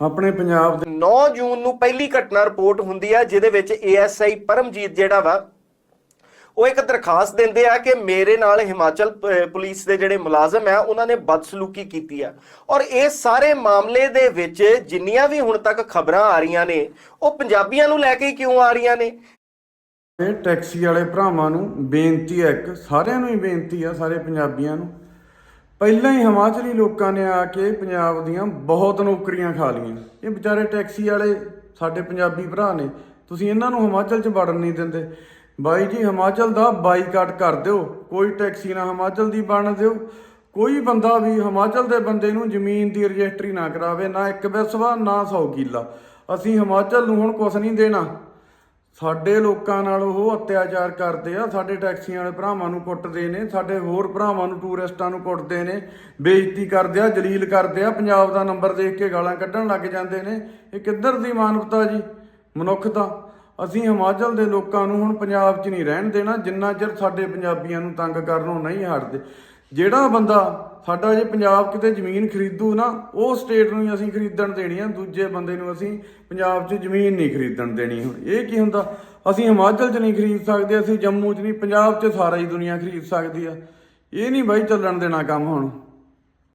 ਆਪਣੇ ਪੰਜਾਬ ਦੇ 9 ਜੂਨ ਨੂੰ ਪਹਿਲੀ ਘਟਨਾ ਰਿਪੋਰਟ ਹੁੰਦੀ ਆ ਜਿਹਦੇ ਵਿੱਚ ਏਐਸਆਈ ਪਰਮਜੀਤ ਜਿਹੜਾ ਵਾ ਉਹ ਇੱਕ ਦਰਖਾਸਤ ਦਿੰਦੇ ਆ ਕਿ ਮੇਰੇ ਨਾਲ ਹਿਮਾਚਲ ਪੁਲਿਸ ਦੇ ਜਿਹੜੇ ਮੁਲਾਜ਼ਮ ਆ ਉਹਨਾਂ ਨੇ ਬਦਸਲੂਕੀ ਕੀਤੀ ਆ। ਔਰ ਇਹ ਸਾਰੇ ਮਾਮਲੇ ਦੇ ਵਿੱਚ ਜਿੰਨੀਆਂ ਵੀ ਹੁਣ ਤੱਕ ਖਬਰਾਂ ਆ ਰਹੀਆਂ ਨੇ ਉਹ ਪੰਜਾਬੀਆਂ ਨੂੰ ਲੈ ਕੇ ਕਿਉਂ ਆ ਰਹੀਆਂ ਨੇ? ਇਹ ਟੈਕਸੀ ਵਾਲੇ ਭਰਾਵਾਂ ਨੂੰ ਬੇਨਤੀ ਹੈ ਇੱਕ ਸਾਰਿਆਂ ਨੂੰ ਹੀ ਬੇਨਤੀ ਆ ਸਾਰੇ ਪੰਜਾਬੀਆਂ ਨੂੰ ਪਹਿਲਾਂ ਹੀ ਹਿਮਾਚਲੀ ਲੋਕਾਂ ਨੇ ਆ ਕੇ ਪੰਜਾਬ ਦੀਆਂ ਬਹੁਤ ਨੌਕਰੀਆਂ ਖਾ ਲਈਆਂ। ਇਹ ਵਿਚਾਰੇ ਟੈਕਸੀ ਵਾਲੇ ਸਾਡੇ ਪੰਜਾਬੀ ਭਰਾ ਨੇ। ਤੁਸੀਂ ਇਹਨਾਂ ਨੂੰ ਹਿਮਾਚਲ 'ਚ ਵੜਨ ਨਹੀਂ ਦਿੰਦੇ। ਬਾਈ ਜੀ, ਹਿਮਾਚਲ ਦਾ ਬਾਈਕਾਟ ਕਰ ਦਿਓ। ਕੋਈ ਟੈਕਸੀ ਨਾ ਹਿਮਾਚਲ ਦੀ ਬਣ ਦਿਓ। ਕੋਈ ਬੰਦਾ ਵੀ ਹਿਮਾਚਲ ਦੇ ਬੰਦੇ ਨੂੰ ਜ਼ਮੀਨ ਦੀ ਰਜਿਸਟਰੀ ਨਾ ਕਰਾਵੇ, ਨਾ ਇੱਕ ਵਿਸਵਾ ਨਾ 100 ਕਿੱਲਾ। ਅਸੀਂ ਹਿਮਾਚਲ ਨੂੰ ਹੁਣ ਕੁਝ ਨਹੀਂ ਦੇਣਾ। ਸਾਡੇ ਲੋਕਾਂ ਨਾਲ ਉਹ ਅਤਿਆਚਾਰ ਕਰਦੇ ਆ, ਸਾਡੇ ਟੈਕਸੀਆਂ ਵਾਲੇ ਭਰਾਵਾਂ ਨੂੰ ਕੁੱਟਦੇ ਨੇ, ਸਾਡੇ ਹੋਰ ਭਰਾਵਾਂ ਨੂੰ ਟੂਰਿਸਟਾਂ ਨੂੰ ਕੁੱਟਦੇ ਨੇ, ਬੇਇੱਜ਼ਤੀ ਕਰਦੇ ਆ, ਜਲੀਲ ਕਰਦੇ ਆ, ਪੰਜਾਬ ਦਾ ਨੰਬਰ ਦੇਖ ਕੇ ਗਾਲਾਂ ਕੱਢਣ ਲੱਗ ਜਾਂਦੇ ਨੇ। ਇਹ ਕਿੱਧਰ ਦੀ ਮਾਨਵਤਾ ਜੀ? ਮਨੁੱਖਤਾ ਅਸੀਂ ਹਿਮਾਚਲ ਦੇ ਲੋਕਾਂ ਨੂੰ ਹੁਣ ਪੰਜਾਬ 'ਚ ਨਹੀਂ ਰਹਿਣ ਦੇਣਾ, ਜਿੰਨਾ ਚਿਰ ਸਾਡੇ ਪੰਜਾਬੀਆਂ ਨੂੰ ਤੰਗ ਕਰਨੋਂ ਨਹੀਂ ਹਟਦੇ। ਜਿਹੜਾ ਬੰਦਾ ਸਾਡਾ ਜੇ ਪੰਜਾਬ ਕਿਤੇ ਜ਼ਮੀਨ ਖਰੀਦੂ ਨਾ, ਉਹ ਸਟੇਟ ਨੂੰ ਹੀ ਅਸੀਂ ਖਰੀਦਣ ਦੇਣੀ ਆ, ਦੂਜੇ ਬੰਦੇ ਨੂੰ ਅਸੀਂ ਪੰਜਾਬ 'ਚ ਜ਼ਮੀਨ ਨਹੀਂ ਖਰੀਦਣ ਦੇਣੀ ਹੁਣ। ਇਹ ਕੀ ਹੁੰਦਾ? ਅਸੀਂ ਹਿਮਾਚਲ 'ਚ ਨਹੀਂ ਖਰੀਦ ਸਕਦੇ, ਅਸੀਂ ਜੰਮੂ 'ਚ ਨਹੀਂ, ਪੰਜਾਬ 'ਚ ਸਾਰਾ ਹੀ ਦੁਨੀਆ ਖਰੀਦ ਸਕਦੀ ਆ। ਇਹ ਨਹੀਂ ਬਾਈ ਚੱਲਣ ਦੇਣਾ ਕੰਮ ਹੁਣ।